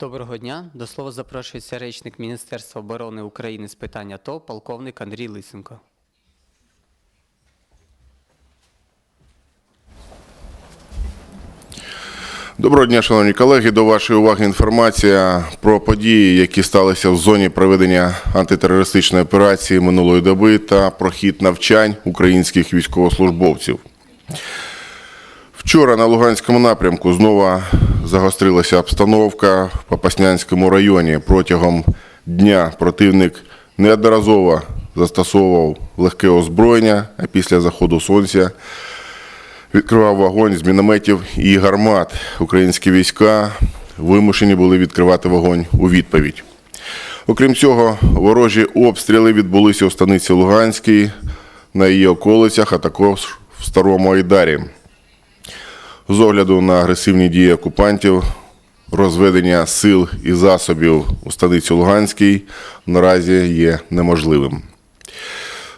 Доброго дня. До слова запрошується речник Міністерства оборони України з питань АТО, полковник Андрій Лисенко. Доброго дня, шановні колеги. До вашої уваги інформація про події, які сталися в зоні проведення антитерористичної операції минулої доби та про хід навчань українських військовослужбовців. Вчора на Луганському напрямку знову загострилася обстановка в Попаснянському районі. Протягом дня противник неодноразово застосовував легке озброєння, а після заходу сонця відкривав вогонь з мінометів і гармат. Українські війська вимушені були відкривати вогонь у відповідь. Окрім цього, ворожі обстріли відбулися у станиці Луганській, на її околицях, а також в Старому Айдарі. З огляду на агресивні дії окупантів, розведення сил і засобів у станиці Луганській наразі є неможливим.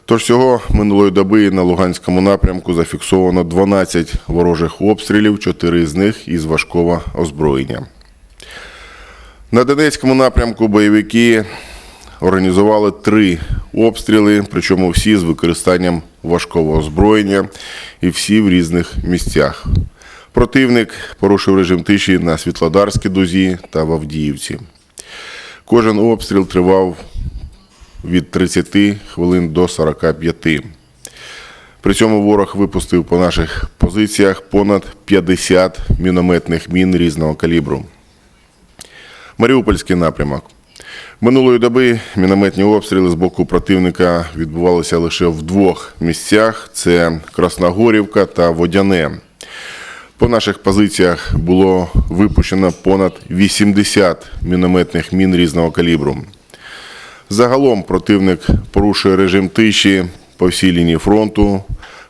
Тож всього минулої доби на Луганському напрямку зафіксовано 12 ворожих обстрілів, 4 з них із важкого озброєння. На Донецькому напрямку бойовики організували три обстріли, причому всі з використанням важкого озброєння і всі в різних місцях. Противник порушив режим тиші на Світлодарській дузі та в Авдіївці. Кожен обстріл тривав від 30 хвилин до 45. При цьому ворог випустив по наших позиціях понад 50 мінометних мін різного калібру. Маріупольський напрямок. Минулої доби мінометні обстріли з боку противника відбувалися лише в двох місцях: це Красногорівка та Водяне. По наших позиціях було випущено понад 80 мінометних мін різного калібру. Загалом противник порушує режим тиші по всій лінії фронту.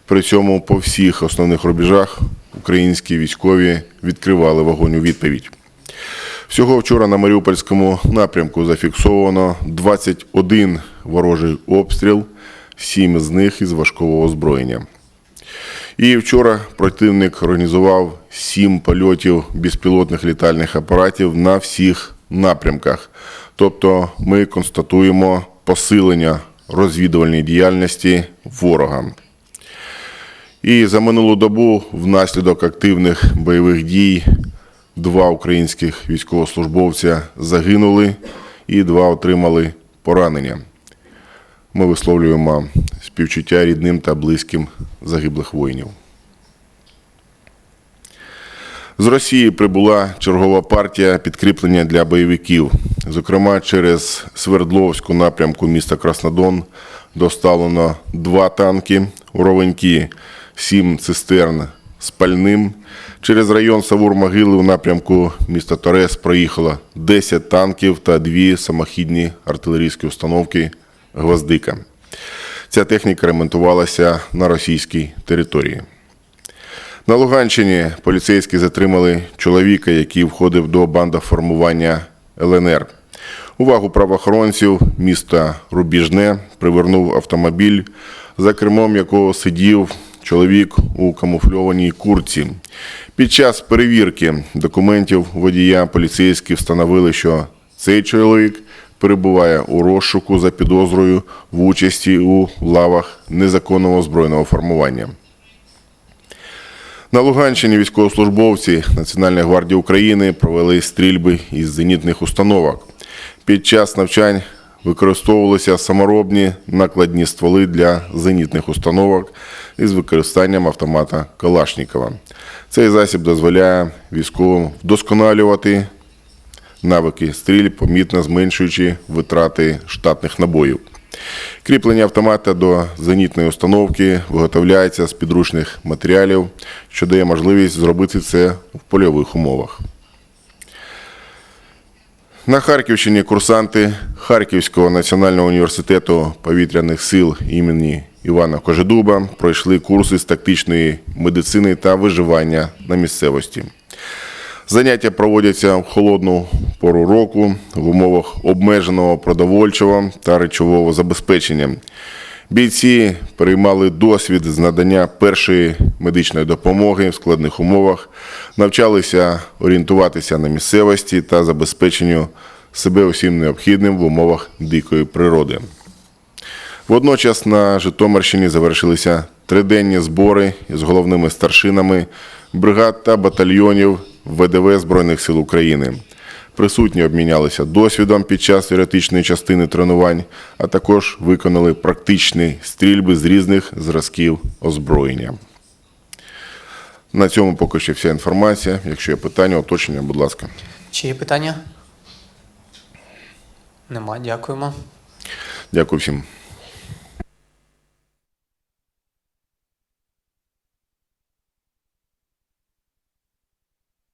При цьому по всіх основних рубежах українські військові відкривали вогонь у відповідь. Всього вчора на Маріупольському напрямку зафіксовано 21 ворожий обстріл, 7 з них із важкого озброєння. І вчора противник організував 7 польотів безпілотних літальних апаратів на всіх напрямках. Тобто ми констатуємо посилення розвідувальної діяльності ворога. І за минулу добу внаслідок активних бойових дій два українських військовослужбовця загинули і два отримали поранення. Ми висловлюємо співчуття рідним та близьким загиблих воїнів. З Росії прибула чергова партія підкріплення для бойовиків. Зокрема, через Свердловську напрямку міста Краснодон доставлено два танки у Ровенькі, сім цистерн з пальним. Через район Савур-Могили у напрямку міста Торес проїхало 10 танків та дві самохідні артилерійські установки «Гвоздика». Ця техніка ремонтувалася на російській території. На Луганщині поліцейські затримали чоловіка, який входив до бандоформування ЛНР. Увагу правоохоронців міста Рубіжне привернув автомобіль, за кермом якого сидів чоловік у камуфльованій курці. Під час перевірки документів водія поліцейські встановили, що цей чоловік перебуває у розшуку за підозрою в участі у лавах незаконного збройного формування. На Луганщині військовослужбовці Національної гвардії України провели стрільби із зенітних установок. Під час навчань використовувалися саморобні накладні стволи для зенітних установок із використанням автомата Калашнікова. Цей засіб дозволяє військовим вдосконалювати навики стрільб, помітно зменшуючи витрати штатних набоїв. Кріплення автомата до зенітної установки виготовляється з підручних матеріалів, що дає можливість зробити це в польових умовах. На Харківщині курсанти Харківського національного університету повітряних сил імені Івана Кожедуба пройшли курси з тактичної медицини та виживання на місцевості. Заняття проводяться в холодну пору року в умовах обмеженого продовольчого та речового забезпечення. Бійці переймали досвід з надання першої медичної допомоги в складних умовах, навчалися орієнтуватися на місцевості та забезпеченню себе усім необхідним в умовах дикої природи. Водночас на Житомирщині завершилися триденні збори з головними старшинами бригад та батальйонів ВДВ Збройних сил України. Присутні обмінялися досвідом під час теоретичної частини тренувань, а також виконали практичні стрільби з різних зразків озброєння. На цьому поки що вся інформація. Якщо є питання, уточнення, будь ласка. Чи є питання? Нема, дякуємо. Дякую всім.